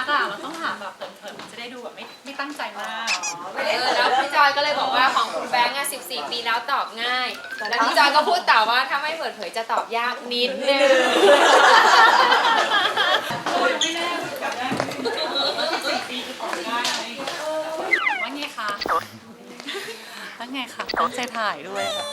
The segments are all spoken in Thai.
รักอะมันต้องถามแบบเผินๆมันจะได้ดูแบบไม่ไม่ตั้งใจมากเออแล้วพี่จอยก็เลยบอกว่าของคุณแบงค์อะ14 ปีแล้วตอบง่าย แล้วพี่จอยก็พูดต่อว่าถ้าไม่เปิดเผยจะตอบยากนิดนึงไม่แน่แบบได้สี่ปีคือตอบได้ไงว่าไงคะว่าไงคะตั้งใจถ่ายด้วยค่ะ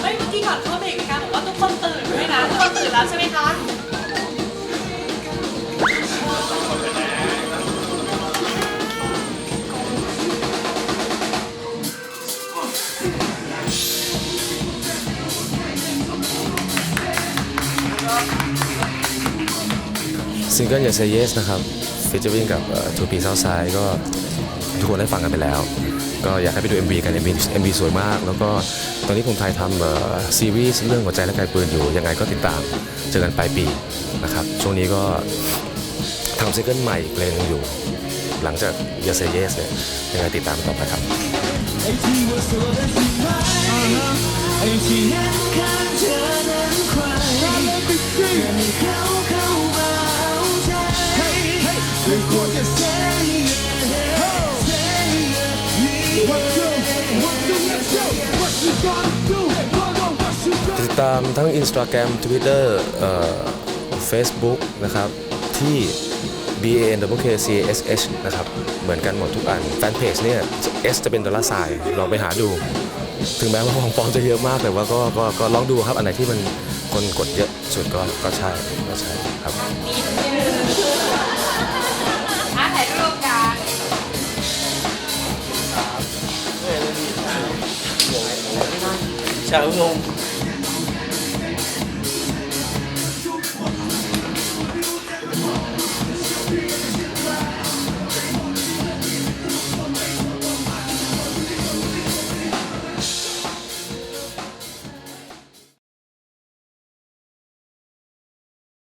เฮ้ยเมื่อกี้ก่อนเข้าเบรกนะคะบอกว่าทุกคนตื่นด้วยนะทุกคนตื่นแล้วใช่ไหมคะซิงเกิลอย่า say yes นะครับฟิชเจอริ่งกับทูปีเซาไซก็ ทุกคนได้ฟังกันไปแล้ว ก็อยากให้ไปดู MV กัน MV MV สวยมาก แล้วก็ตอนนี้ผมถ่ายทำซีรีส์เรื่องหัวใจและกายปืนอยู่ ยังไงก็ติดตามเจอกันปลายปีนะครับ ช่วงนี้ก็ทำซิงเกิลใหม่อีกเพลงหนึงอยู่ หลังจากอย่า say yes เนี่ยยังไงติดตามต่อไปครับไอ้ที่ว่าสดนั้ไหมไอ้ที่เห็นข้างเธอนั้นใคร ติดตามทั้ง Instagram Twitter เอ่อ Facebook นะครับที่ B A N W K C S H นะครับเหมือนกันหมดทุกอันแฟนเพจเนี่ย S จะเป็นดอลลาร์ไซน์ลองไปหาดู ถึงแม้ว่าของปลอมจะเยอะมากแต่ว่าก็ก็ก็ลองดูครับอันไหนที่มันคนกดเยอะสุดก็ก็ใช่ก็ใช่ครับ sợ luôn.